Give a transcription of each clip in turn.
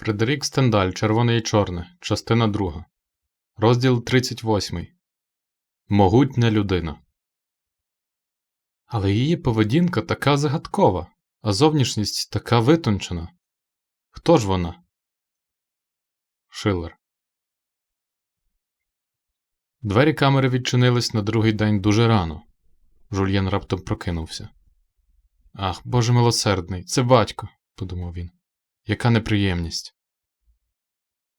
Фредерік Стендаль, Червоне і Чорне, частина 2. Розділ 38. Могутня людина. Але її поведінка така загадкова, а зовнішність така витончена. Хто ж вона? Шиллер. Двері камери відчинились на другий день дуже рано. Жульєн раптом прокинувся. Ах, Боже милосердний, це батько, подумав він. Яка неприємність.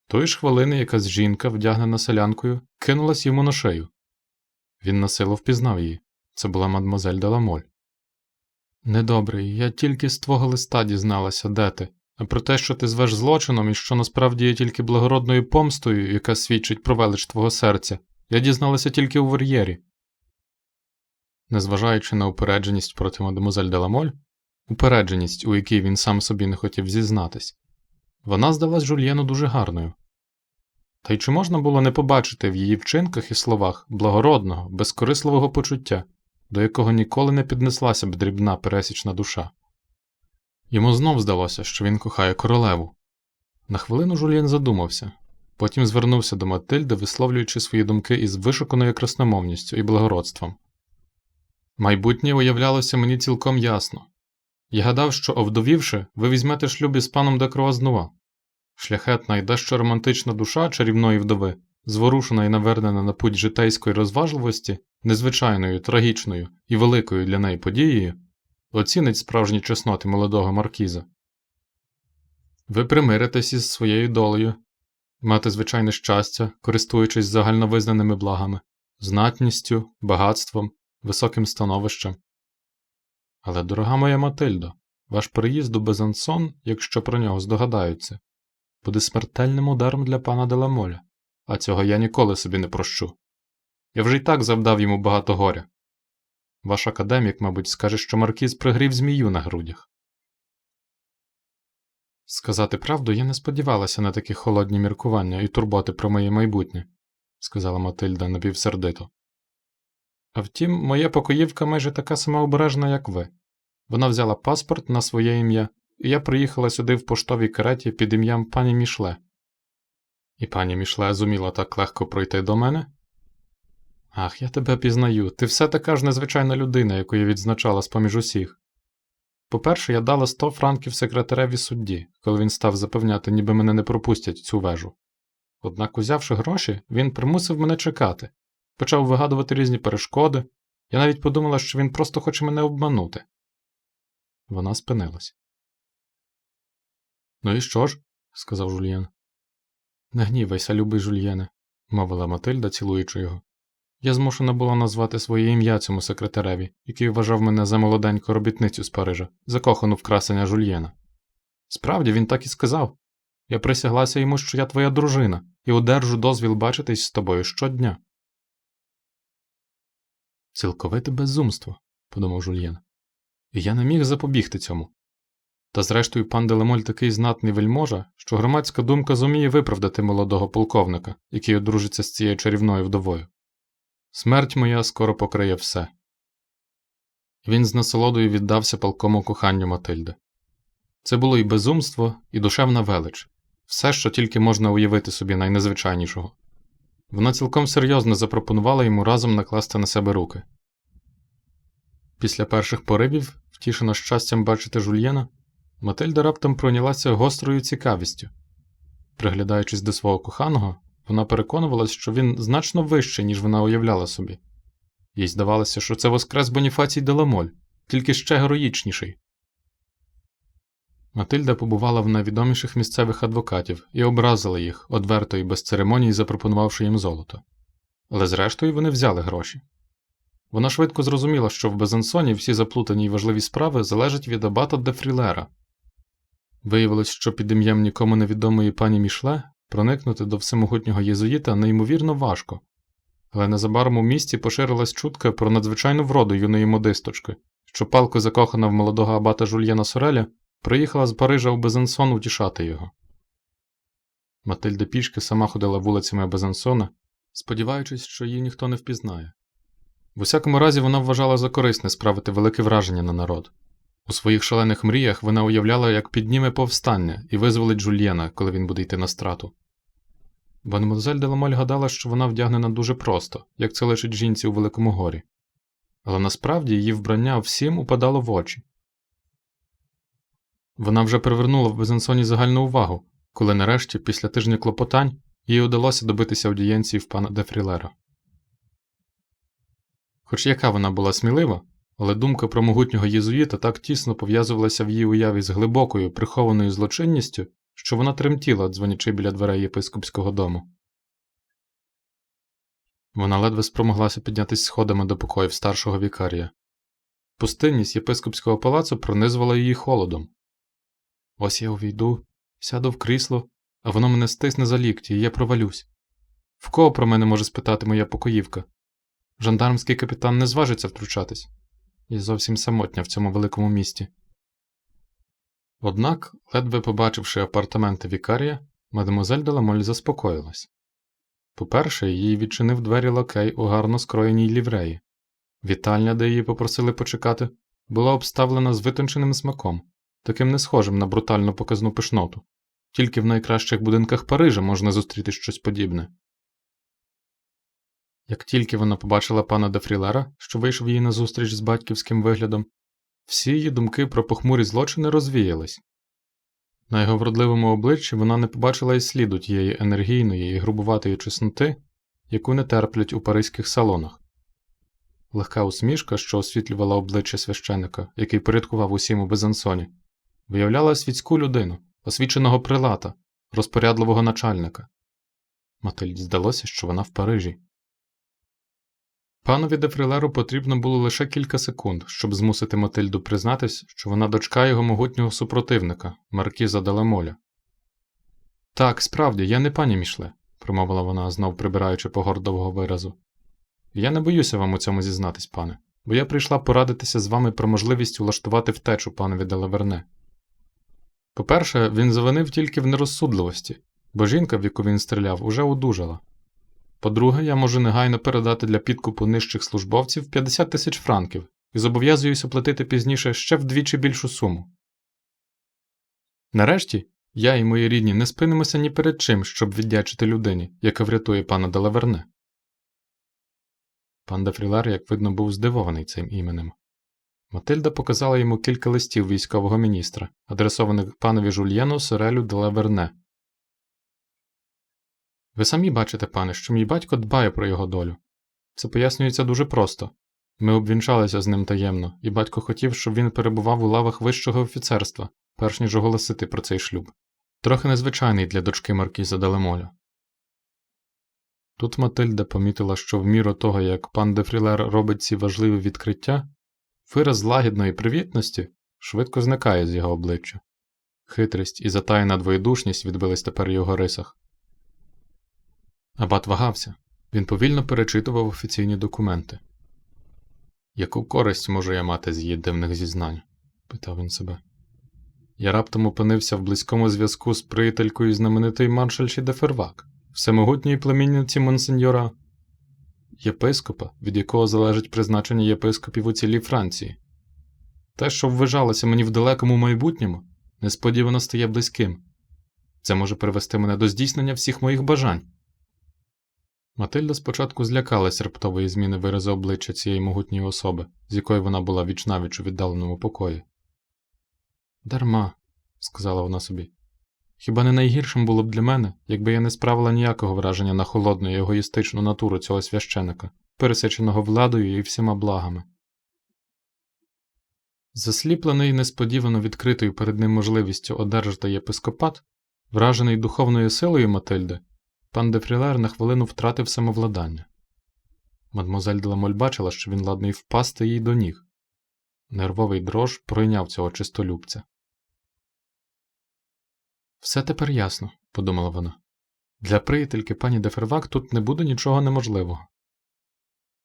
Тої ж хвилини якась жінка, вдягнена селянкою, кинулась йому на шею. Він насилу впізнав її. Це була мадмозель Деламоль. Недобрий, я тільки з твого листа дізналася, де ти, а про те, що ти звеш злочином і що насправді є тільки благородною помстою, яка свідчить про велич твого серця, я дізналася тільки у вольєрі. Незважаючи на упередженість проти мадемузель Деламоль, упередженість, у якій він сам собі не хотів зізнатись, вона здалась Жульєну дуже гарною. Та й чи можна було не побачити в її вчинках і словах благородного, безкорисливого почуття, до якого ніколи не піднеслася б дрібна пересічна душа? Йому знов здалося, що він кохає королеву. На хвилину Жульєн задумався, потім звернувся до Матильди, висловлюючи свої думки із вишуканою красномовністю і благородством. Майбутнє уявлялося мені цілком ясно. Я гадав, що, овдовівши, ви візьмете шлюб із паном де Круазнуа. Шляхетна і дещо романтична душа чарівної вдови, зворушена і навернена на путь житейської розважливості, незвичайною, трагічною і великою для неї подією, оцінить справжні чесноти молодого маркіза. Ви примиритесь із своєю долею, мати звичайне щастя, користуючись загальновизнаними благами, знатністю, багатством, високим становищем. Але, дорога моя Матильдо, ваш приїзд у Безансон, якщо про нього здогадаються, буде смертельним ударом для пана Деламоля, а цього я ніколи собі не прощу. Я вже й так завдав йому багато горя. Ваш академік, мабуть, скаже, що Маркіз пригрів змію на грудях. Сказати правду, я не сподівалася на такі холодні міркування і турботи про моє майбутнє, сказала Матильда напівсердито. А втім, моя покоївка майже така самообережна, як ви. Вона взяла паспорт на своє ім'я, і я приїхала сюди в поштовій кареті під ім'ям пані Мішле. І пані Мішле зуміла так легко пройти до мене? Ах, я тебе пізнаю, ти все така ж незвичайна людина, яку я відзначала з поміж усіх. По-перше, я дала 100 франків секретареві судді, коли він став запевняти, ніби мене не пропустять цю вежу. Однак, узявши гроші, він примусив мене чекати, почав вигадувати різні перешкоди, я навіть подумала, що він просто хоче мене обманути. Вона спинилась. Ну і що ж? сказав Жульєн. Не гнівайся, любий Жульєне, мовила Матильда, цілуючи його. Я змушена була назвати своє ім'я цьому секретареві, який вважав мене за молоденьку робітницю з Парижа, закохану в красення Жульєна. Справді, він так і сказав. Я присяглася йому, що я твоя дружина, і одержу дозвіл бачитись з тобою щодня. Цілковите безумство, подумав Жульєн. І я не міг запобігти цьому. Та зрештою пан Делемоль такий знатний вельможа, що громадська думка зуміє виправдати молодого полковника, який одружиться з цією чарівною вдовою. Смерть моя скоро покриє все. Він з насолодою віддався палкому коханню Матильди. Це було і безумство, і душевна велич, все, що тільки можна уявити собі найнезвичайнішого. Вона цілком серйозно запропонувала йому разом накласти на себе руки. Після перших поривів, втішена щастям бачити жульєна, Матильда раптом пройнялася гострою цікавістю. Приглядаючись до свого коханого, вона переконувалась, що він значно вищий, ніж вона уявляла собі. Їй здавалося, що це воскрес Боніфацій Деламоль, тільки ще героїчніший. Матильда побувала в найвідоміших місцевих адвокатів і образила їх, одверто і без церемоній запропонувавши їм золото. Але зрештою вони взяли гроші. Вона швидко зрозуміла, що в Безансоні всі заплутані й важливі справи залежать від абата де Фрілера. Виявилось, що під ім'ям нікому невідомої пані Мішле проникнути до всемогутнього єзуїта неймовірно важко, але незабаром у місті поширилась чутка про надзвичайну вроду юної модисточки, що палко закохана в молодого абата Жульєна Сореля, приїхала з Парижа у Безансон утішати його. Матильда пішки сама ходила вулицями Безансона, сподіваючись, що її ніхто не впізнає. В усякому разі вона вважала за корисне справити велике враження на народ. У своїх шалених мріях вона уявляла, як підніме повстання і визволить Жульєна, коли він буде йти на страту. Мадемуазель Деламоль гадала, що вона вдягнена дуже просто, як це лишить жінці у Великому горі. Але насправді її вбрання всім упадало в очі. Вона вже привернула в Безансоні загальну увагу, коли нарешті, після тижня клопотань, їй удалося добитися аудієнції в пана Дефрілера. Хоч яка вона була смілива, але думка про могутнього єзуїта так тісно пов'язувалася в її уяві з глибокою прихованою злочинністю, що вона тремтіла, дзвонячи біля дверей єпископського дому. Вона ледве спромоглася піднятися сходами до покоїв старшого вікарія. Пустинність єпископського палацу пронизувала її холодом. Ось я увійду, сяду в крісло, а воно мене стисне за лікті, і я провалюсь. В кого про мене може спитати моя покоївка? Жандармський капітан не зважиться втручатись. Я зовсім самотня в цьому великому місті. Однак, ледве побачивши апартаменти вікарія, мадемуазель Деламоль заспокоїлась. По-перше, їй відчинив двері лакей у гарно скроєній лівреї. Вітальня, де її попросили почекати, була обставлена з витонченим смаком, таким не схожим на брутальну показну пишноту. Тільки в найкращих будинках Парижа можна зустріти щось подібне. Як тільки вона побачила пана Дефрілера, що вийшов їй назустріч з батьківським виглядом, всі її думки про похмурі злочини розвіялись. На його вродливому обличчі вона не побачила й сліду тієї енергійної і грубуватої чесноти, яку не терплять у паризьких салонах. Легка усмішка, що освітлювала обличчя священика, який порядкував усім у Безансоні, виявляла світську людину, освіченого прилата, розпорядливого начальника. Матильді здалося, що вона в Парижі. Панові Дефрилеру потрібно було лише кілька секунд, щоб змусити Матильду признатись, що вона дочка його могутнього супротивника, Маркіза Деламоля. Так, справді, я не пані Мішле, промовила вона, знов прибираючи погордового виразу. Я не боюся вам у цьому зізнатись, пане, бо я прийшла порадитися з вами про можливість улаштувати втечу панові Делаверне. По-перше, він завинив тільки в нерозсудливості, бо жінка, в яку він стріляв, уже одужала. По-друге, я можу негайно передати для підкупу нижчих службовців 50 тисяч франків і зобов'язуюся платити пізніше ще вдвічі більшу суму. Нарешті, я і мої рідні не спинимося ні перед чим, щоб віддячити людині, яка врятує пана Делаверне. Пан Дефрілер, як видно, був здивований цим іменем. Матильда показала йому кілька листів військового міністра, адресованих панові Жульєну Сорелю Делаверне. Ви самі бачите, пане, що мій батько дбає про його долю. Це пояснюється дуже просто. Ми обвінчалися з ним таємно, і батько хотів, щоб він перебував у лавах вищого офіцерства, перш ніж оголосити про цей шлюб. Трохи незвичайний для дочки Маркіза Делемоля. Тут Матильда помітила, що в міру того, як пан Дефрілер робить ці важливі відкриття, вираз лагідної привітності швидко зникає з його обличчя. Хитрість і затаєна двоєдушність відбились тепер у його рисах. Абат вагався. Він повільно перечитував офіційні документи. Яку користь можу я мати з її дивних зізнань? питав він себе. Я раптом опинився в близькому зв'язку з приятелькою знаменитої маршальші де Фервак, всемогутньої племінниці монсеньора єпископа, від якого залежить призначення єпископів у цілій Франції. Те, що ввижалося мені в далекому майбутньому, несподівано стає близьким. Це може привести мене до здійснення всіх моїх бажань. Матильда спочатку злякалась раптової зміни виразу обличчя цієї могутньої особи, з якої вона була вічнавіч у віддаленому покої. Дарма, сказала вона собі. Хіба не найгіршим було б для мене, якби я не справила ніякого враження на холодну і егоїстичну натуру цього священика, пересиченого владою і всіма благами. Засліплений несподівано відкритою перед ним можливістю одержати єпископат, вражений духовною силою Матильди, Пан Дефрілер на хвилину втратив самовладання. Мадмозель Деламоль бачила, що він ладний впасти їй до ніг. Нервовий дрож пройняв цього чистолюбця. Все тепер ясно, подумала вона. Для приятельки пані Дефервак тут не буде нічого неможливого.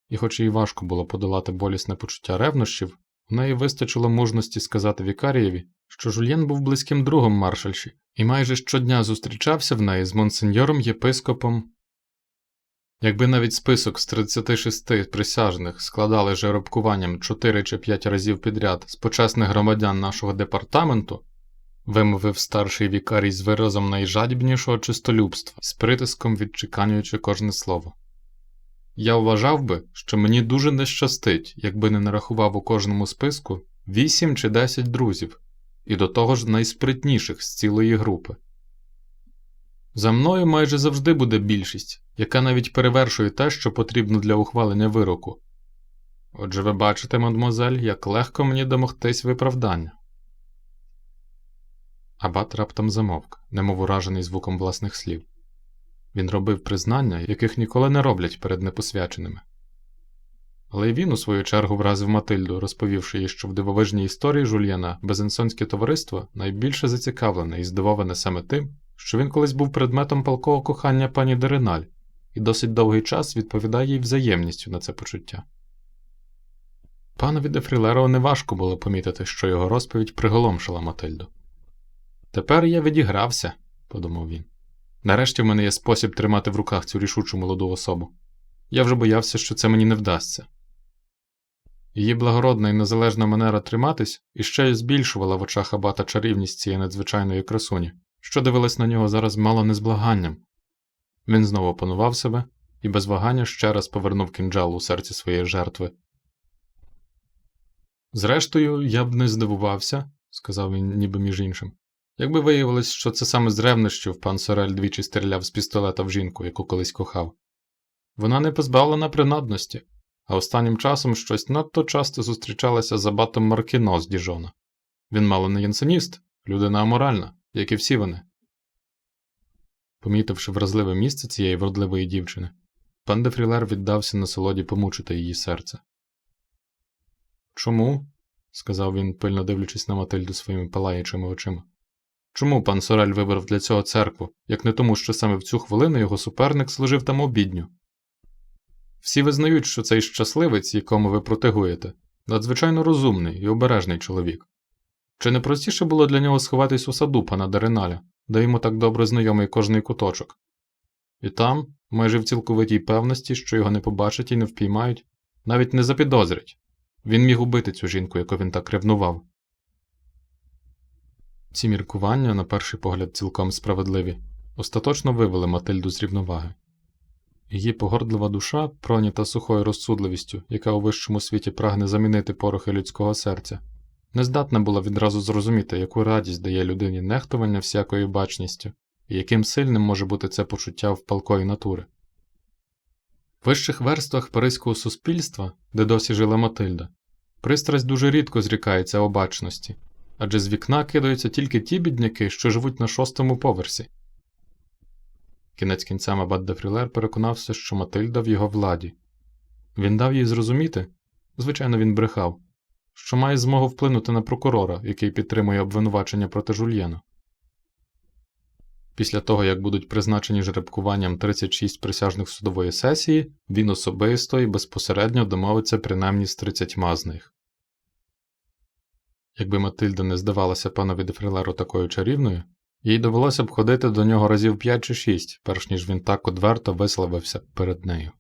І, хоч їй важко було подолати болісне почуття ревнощів, у неї вистачило мужності сказати Вікарієві, що Жульєн був близьким другом маршальші і майже щодня зустрічався в неї з монсеньором єпископом Якби навіть список з 36 присяжних складали жеребкуванням 4 чи 5 разів підряд з почесних громадян нашого департаменту, вимовив старший вікарій з виразом найжадібнішого чистолюбства, з притиском відчеканюючи кожне слово. Я вважав би, що мені дуже не щастить, якби не нарахував у кожному списку 8 чи 10 друзів, і до того ж найспритніших з цілої групи. За мною майже завжди буде більшість, яка навіть перевершує те, що потрібно для ухвалення вироку. Отже, ви бачите, мадмозель, як легко мені домогтись виправдання. Абат раптом замовк, немов уражений звуком власних слів. Він робив признання, яких ніколи не роблять перед непосвяченими. Але й він, у свою чергу, вразив Матильду, розповівши їй, що в дивовижній історії Жульєна Безенсонське товариство найбільше зацікавлене і здивоване саме тим, що він колись був предметом палкого кохання пані Дереналь, і досить довгий час відповідає їй взаємністю на це почуття. Панові де Фрілеро неважко було помітити, що його розповідь приголомшила Матильду. Тепер я відігрався, подумав він. Нарешті в мене є спосіб тримати в руках цю рішучу молоду особу. Я вже боявся, що це мені не вдасться. Її благородна і незалежна манера триматись іще й збільшувала в очах абата чарівність цієї надзвичайної красуні, що дивилась на нього зараз мало не з благанням. Він знову опанував себе і без вагання ще раз повернув кінджал у серці своєї жертви. Зрештою, я б не здивувався, сказав він, ніби між іншим, якби виявилось, що це саме з ревнощів пан Сорель двічі стріляв з пістолета в жінку, яку колись кохав. Вона не позбавлена принадності, а останнім часом щось надто часто зустрічалася з абатом Маркіно з Діжона. Він мало не янсеніст, людина аморальна, як і всі вони. Помітивши вразливе місце цієї вродливої дівчини, пан де Фрілер віддався насолоді помучити її серце. Чому? сказав він, пильно дивлячись на Матильду своїми палаючими очима. Чому пан Сорель вибрав для цього церкву, як не тому, що саме в цю хвилину його суперник служив там обідню? Всі визнають, що цей щасливець, якому ви протигуєте, надзвичайно розумний і обережний чоловік. Чи не простіше було для нього сховатись у саду пана Дереналя, де йому так добре знайомий кожний куточок? І там, майже в цілковитій певності, що його не побачать і не впіймають, навіть не запідозрять. Він міг убити цю жінку, яку він так ревнував. Ці міркування, на перший погляд, цілком справедливі, остаточно вивели Матильду з рівноваги. Її погордлива душа, пройнята сухою розсудливістю, яка у вищому світі прагне замінити порохи людського серця, не здатна була відразу зрозуміти, яку радість дає людині нехтування всякою бачністю, і яким сильним може бути це почуття в натури. В вищих верствах паризького суспільства, де досі жила Матильда, пристрасть дуже рідко зрікається обачності, адже з вікна кидаються тільки ті бідняки, що живуть на шостому поверсі. Кінець кінцем абат де Фрілер переконався, що Матильда в його владі. Він дав їй зрозуміти, звичайно, він брехав, що має змогу вплинути на прокурора, який підтримує обвинувачення проти жульєна. Після того, як будуть призначені жеребкуванням 36 присяжних судової сесії, він особисто і безпосередньо домовиться принаймні з 30 з них. Якби Матильда не здавалася панові дефрілеру такою чарівною, їй довелося б ходити до нього разів п'ять чи шість, перш ніж він так одверто висловився перед нею.